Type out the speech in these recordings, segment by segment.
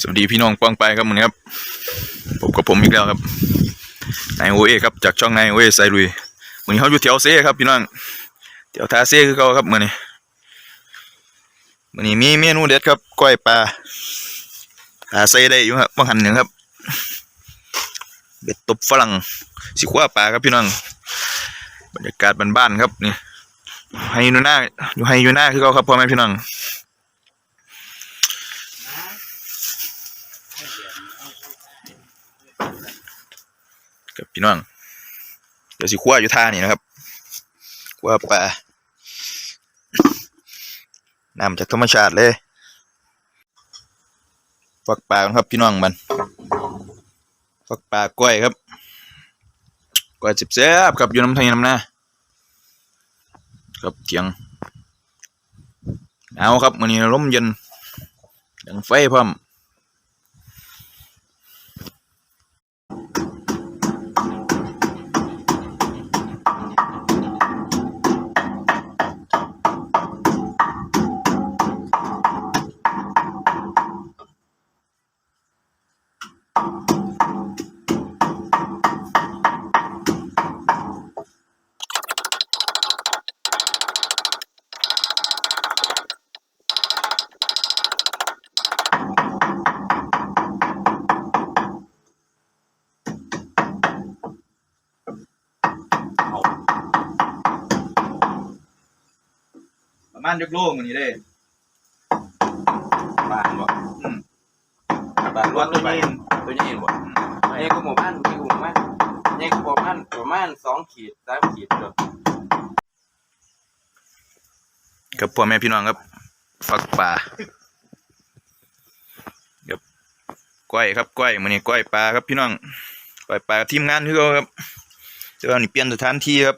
สวัสดีพี่น้องปองไปครับมึงครับผมกับผมอีกแล้วครับนายโอเอครับจากช่องนายโอเอไซลุยวันนี้เขาอยู่แถวเซ่ครับพี่น้องแถวทาเซ่คือเขาครับมื่อนี้มื่อนี้มีเมนูเด็ดครับก้อยปลาหาเซ่ได้อยู่ครับบางหันหนึ่งครับเบ็ดตบฝรั่งสิขว้าปลาครับพี่น้องบรรยากาศบ้านๆครับนี่ให้อยู่หน้าอยู่ให้อยู่หน้าคือเขาครับพ่อแม่พี่น้อง กับพี่น้องเดี๋ยวสิขั้วอยู่ท่านี่นะครับขั้วปลานำจากธรรมชาติเลยฟักปลาครับพี่น้องมันฟักปลากล้วยครับกล้วยสิบแซ่บครับอยู่น้ำไทยน้ำหน้าครับเถียงเอาครับมื้อนี้ลมเย็นดังไฟพร้อม มาณยกโลกมันนี้ได้บานบ่อืมบานว่าตัวนี้ตัวนี้เองบ่นี่ก็หมู่บ้านนี่ก็หมู่บ้านนี่ก็ประมาณประมาณสองขีดสามขีดเด้อกับพ่อแม่พี่น้องครับฟักปลากับก้อยครับก้อยมันนี้ก้อยปลาครับพี่น้องก้อยปลากับทีมงานคือเขาครับแต่ว่านี่เปลี่ยนสถานที่ครับ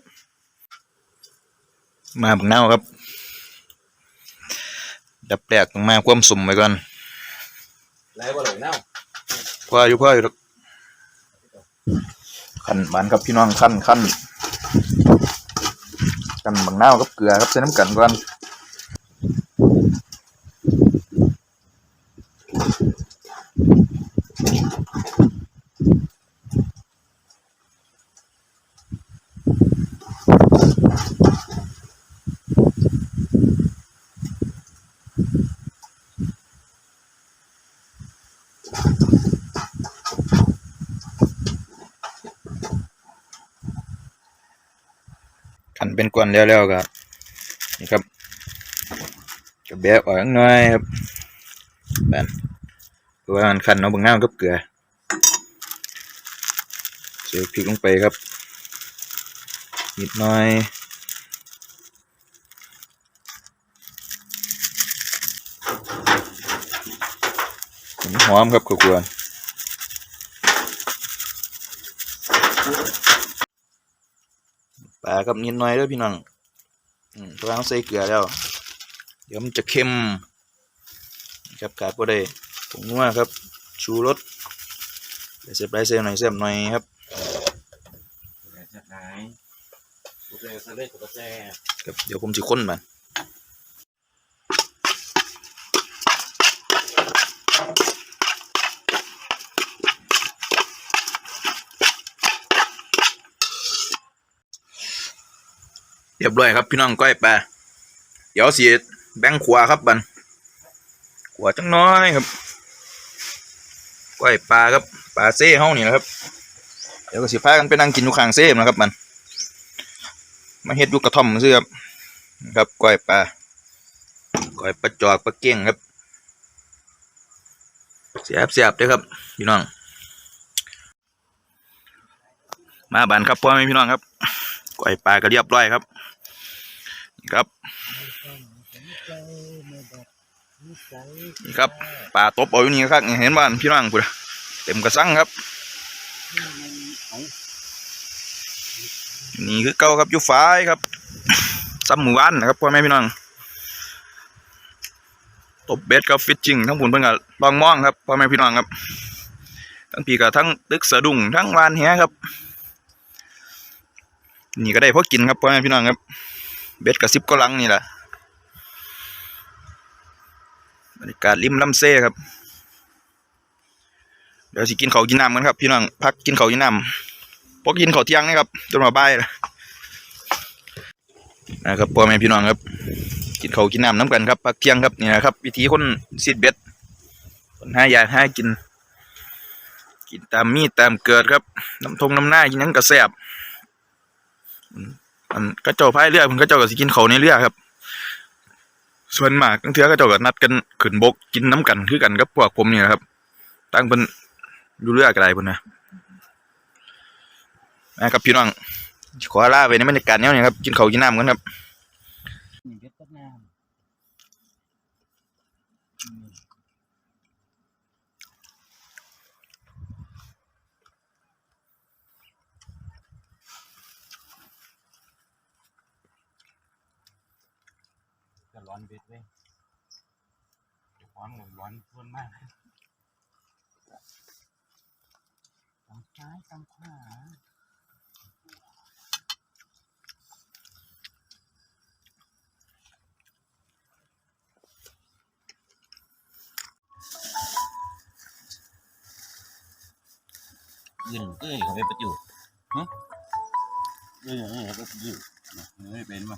มาบังเน่าครับ ดับแรกต้องมาความสุ่มไว้ก่อนไรบ่หลงเน่าพ่ออยู่พ่ออยู่ดอกขั้นมันครับพี่น้องขั้นขั้นกันบังเน่ากับเกลือครับใส่น้ำกันก่อน นเป็นก้อนแล้วๆครับนี่ครับกระแบะออกหน่อยครับแบบเพราะว่ามันขันเอาบังน่ากับเกลือใส่พริกลงไปครับ นิดหน่อยหอมครับขาวกวน ปลาครับนิดหน่อยเด้อพี่น้องอืมเพราะว่าเราใส่เกลือแล้ว เดี๋ยวมันจะเค็มครับขาดบ่ได้ผงนัวครับ ชูรสเดี๋ยวเสียบไรเสียบหน่อยเสียบหน่อยครับจากไหนบุกเลยซะเลยตัวแซ่ครับเดี๋ยวผมจะค้นมัน เรียบร้อยครับพี่น้องก้อยปลาเดี๋ยวสิแบ่งขวาครับบันขวาจังน้อยครับก้อยปลาครับปลาเซ่เฮานี่แหละครับ เดี๋ยวก็สิพากันไปนั่งกินอยู่ข้างเซ่นะครับมันมาเฮ็ดอยู่กระท่อมซื่อครับครับก้อยปลาก้อยปลาจอกปลาเก้งครับเสียบเสียบเด้อครับพี่น้อง มาบานครับพ่อแม่พี่น้องครับก้อยปลาก็เรียบร้อยครับ ครับนี่ครับปลาตบเอาอยู่นี่ครับเห็นบ้านพี่น้องพุ่นเต็มกระสังครับ นี่คือเก่าครับยู่ฝ้ายครับซ้ำหมู่บ้านนะครับพ่อแม่พี่น้องตบเบ็ดกับฟิชชิงทั้งบุญเพิ่อนกับลองมองครับพ่อแม่พี่น้องครับทั้งปีกับทั้งตึกสะดุ้งทั้งวานแหครับ นี่ก็ได้พอกินครับพ่อแม่พี่น้องครับ เบ็ดกับซิบก็ลังนี่แหละบรรยากาศริมลำเซ่ครับ เดี๋ยวสิกินข้าวกินน้ำกันครับพี่น้องพักกินข้าวกินน้ำพอกินข้าวเที่ยงนะครับจนมาบ่ายนะครับพ่อแม่พี่น้องครับ กินข้าวกินน้ำน้ำกันครับพักเที่ยงครับนี่นะครับ วิธีคนซีดเบ็ดคนหายากหากิน กินตามมีดตามเกิดครับน้ำทงน้ำหน้ากินหยังกระแซบ อันก็เจ้าพายเรือมันก็เจ้าก็สิกินเขาในเรือครับ ส่วนมากทั้งเทือก็เจ้าก็นัดกันขึ้นบกกินน้ำกันคือกันกับพวกผมนี่นะครับ ตั้งเป็นดูเรือกันไรพุ่นนะนะครับพี่น้องขอลาไปในบรรยากาศเนี้ยนี่ครับกินเขากินน้ำกันครับ นี่เบ็ดต้นน้ำจะร้อนเบ็ดเว้ยร้อนร้อนร้นมากทางซ้ายทางขวายืนเอ้ยเขาไปประจุฮะเอ้ยเอ้ยเขาไปประจุเอ้ยเป็นมา